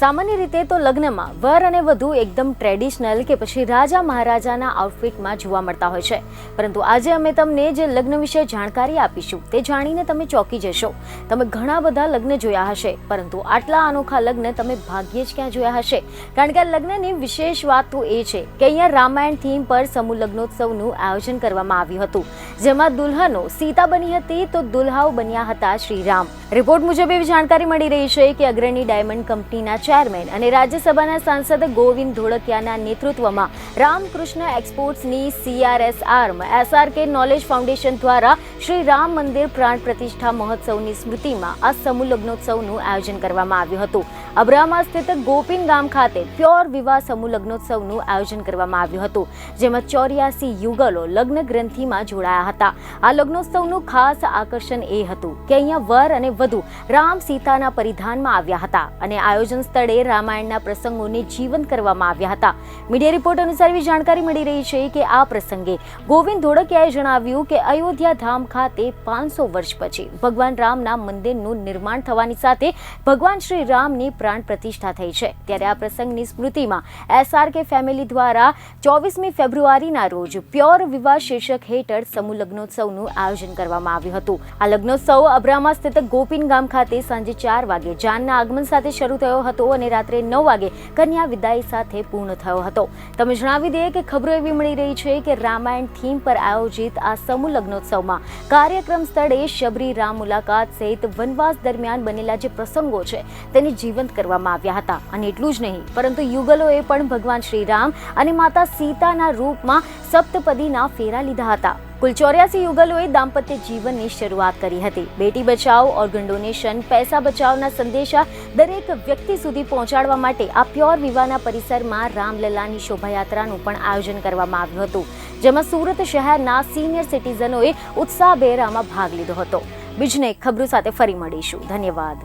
સામાન્ય રીતે તો લગ્નમાં વર અને વધુ એકદમ ટ્રેડિશનલ કે પછી રાજા મહારાજાના આઉટફિટમાં જોવા મળતા હોય છે. પરંતુ આજે અમે તમને જે લગ્ન વિશે જાણકારી આપીશું તે જાણીને તમે ચોંકી જશો. તમે ઘણા બધા લગ્ન જોયા હશે, પરંતુ આટલા અનોખા લગ્ન તમે ભાગ્યે જ ક્યાં જોયા હશે? કારણ કે આ લગ્નની વિશેષ વાત તો એ છે કે અહીંયા રામાયણ થીમ પર સમૂહ લગ્નોત્સવનું આયોજન કરવામાં આવ્યું હતું. જેમાં દુલ્હનો સીતા બની હતી તો દુલ્હાઓ બન્યા હતા શ્રીરામ. રિપોર્ટ મુજબ એવી જાણકારી મળી રહી છે કે અગ્રણી ડાયમંડ કંપનીના ચેરમેન અને રાજ્યસભાના સાંસદ ગોવિંદ ધોળકિયાના નેતૃત્વમાં Ramakrishna એક્સપોર્ટ્સની CRS arm SRK knowledge foundation દ્વારા શ્રી રામ મંદિર પ્રાણ પ્રતિષ્ઠા મહોત્સવની સ્મૃતિમાં આ સમૂહ લગ્નોત્સવનું આયોજન કરવામાં આવ્યું હતું. અબ્રામા સ્થિત ગોપીન ગામ ખાતે પ્યોર વિવાહ સમૂહ લગ્નોત્સવનું આયોજન કરવામાં આવ્યું હતું, જેમાં ચોર્યાસી યુગલો લગ્ન ગ્રંથિમાં જોડાયા હતા. આ લગ્નોત્સવનું ખાસ આકર્ષણ એ હતું કે અહીંયા વર અને વધુ રામ સીતાના પરિધાનમાં આવ્યા હતા અને આયોજન સ્થળે રામાયણના પ્રસંગોને જીવંત કરવામાં આવ્યા હતા. મીડિયા રિપોર્ટ અનુસાર એવી જાણકારી મળી રહી છે કે આ પ્રસંગે ગોવિંદ ધોળકિયાએ જણાવ્યું કે અયોધ્યા ધામ ખાતે પાંચસો વર્ષ પછી ભગવાન રામના મંદિરનું નિર્માણ થવાની સાથે ભગવાન શ્રી રામની પ્રાણ પ્રતિષ્ઠા થઈ છે. ત્યારે આ પ્રસંગની સ્મૃતિમાં એસઆરકે ફેમિલી દ્વારા ચોવીસમી ફેબ્રુઆરીના રોજ પ્યોર વિવાહ શીર્ષક હેઠળ સમૂહ લગ્નોત્સવનું આયોજન કરવામાં આવ્યું હતું. આ લગ્નોત્સવ અબ્રામા સ્થિત ગોપીન ગામ ખાતે સાંજે ચાર વાગે જાનના આગમન સાથે શરૂ થયો હતો અને રાત્રે નવ વાગે કન્યા વિદાય સાથે પૂર્ણ થયો હતો. તમે જણાવી દઈએ કે ખબરો એવી મળી રહી છે કે રામાયણ થીમ પર આયોજિત આ સમૂહ લગ્નોત્સવમાં કાર્યક્રમ સ્થળે શબરી રામ મુલાકાત સહિત વનવાસ દરમિયાન બનેલા જે પ્રસંગો છે, તેને જીવંત કરવામાં આવ્યા હતા. અને એટલું જ નહીં, પરંતુ યુગલોએ પણ ભગવાન શ્રીરામ અને માતા સીતાના રૂપમાં સપ્તપદીના ફેરા લીધા હતા. કુલ ચોર્યાસી યુગલોએ દાંપત્ય જીવનની શરૂઆત કરી હતી. બેટી બચાવ ઓર્ગન ડોનેશન પૈસા બચાવના સંદેશા દરેક વ્યક્તિ સુધી પહોંચાડવા માટે આ પ્યોર વિવાહના પરિસરમાં રામલલાની શોભાયાત્રાનું પણ આયોજન કરવામાં આવ્યું હતું, જેમાં સુરત શહેરના સિનિયર સિટીઝનોએ ઉત્સાહભેર આમાં ભાગ લીધો હતો. બીજને ખબરો સાથે ફરી મળીશું. ધન્યવાદ.